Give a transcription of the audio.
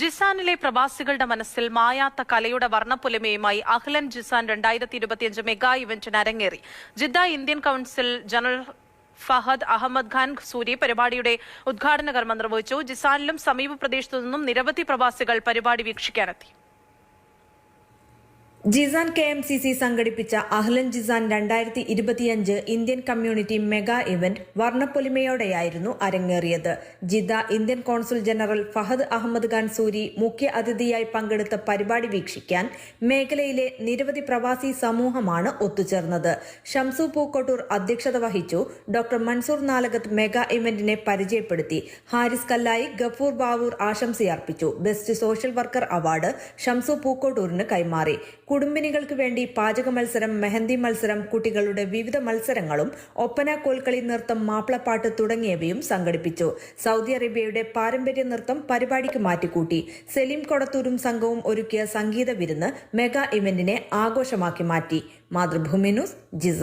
ജിസാനിലെ പ്രവാസികളുടെ മനസ്സിൽ മായാത്ത കലയുടെ വർണപ്പൊലിമയുമായി അഹ്ലൻ ജിസാൻ രണ്ടായിരത്തി ഇരുപത്തിയഞ്ച് മെഗാ ഇവന്റിന് അരങ്ങേറി. Jeddah Indian council general Fahad Ahmed Khan Suri പരിപാടിയുടെ ഉദ്ഘാടന കർമ്മം നിർവഹിച്ചു. ജിസാനിലും സമീപ പ്രദേശത്തു നിന്നും നിരവധി പ്രവാസികൾ പരിപാടി വീക്ഷിക്കാനെത്തി. Jizan K M C C സംഘടിപ്പിച്ച അഹ്ലൻ ജിസാൻ രണ്ടായിരത്തി ഇരുപത്തിയഞ്ച് ഇന്ത്യൻ കമ്മ്യൂണിറ്റി മെഗാ ഇവന്റ് വർണപ്പൊലിമയോടെയായിരുന്നു അരങ്ങേറിയത്. Jeddah Indian consul general Fahad Ahmed Khan Suri മുഖ്യ അതിഥിയായി പങ്കെടുത്ത പരിപാടി വീക്ഷിക്കാൻ മേഖലയിലെ നിരവധി പ്രവാസി സമൂഹമാണ് ഒത്തുചേർന്നത്. ഷംസു പൂക്കോട്ടൂർ അധ്യക്ഷത വഹിച്ചു ഡോക്ടർ മൻസൂർ നാലകത്ത് മെഗാ ഇവന്റിനെ പരിചയപ്പെടുത്തി. Haris Kallayi Gafoor Bavoor ആശംസയർപ്പിച്ചു. Best social worker award Shamsu പൂക്കോട്ടൂരിന് കൈമാറി. കുടുംബിനികൾക്ക് വേണ്ടി പാചക മത്സരം മെഹന്തി മത്സരം കുട്ടികളുടെ വിവിധ മത്സരങ്ങളും ഒപ്പന കോൽക്കളി നൃത്തം മാപ്പിളപ്പാട്ട് തുടങ്ങിയവയും സംഘടിപ്പിച്ചു. സൗദി അറേബ്യയുടെ പാരമ്പര്യ നൃത്തം പരിപാടിക്ക് മാറ്റിക്കൂട്ടി. സെലിം കൊടത്തൂരും സംഘവും ഒരുക്കിയ സംഗീത വിരുന്ന് മെഗാ ഇവന്റിനെ ആഘോഷമാക്കി മാറ്റി. മാതൃഭൂമി ന്യൂസ് ജിസ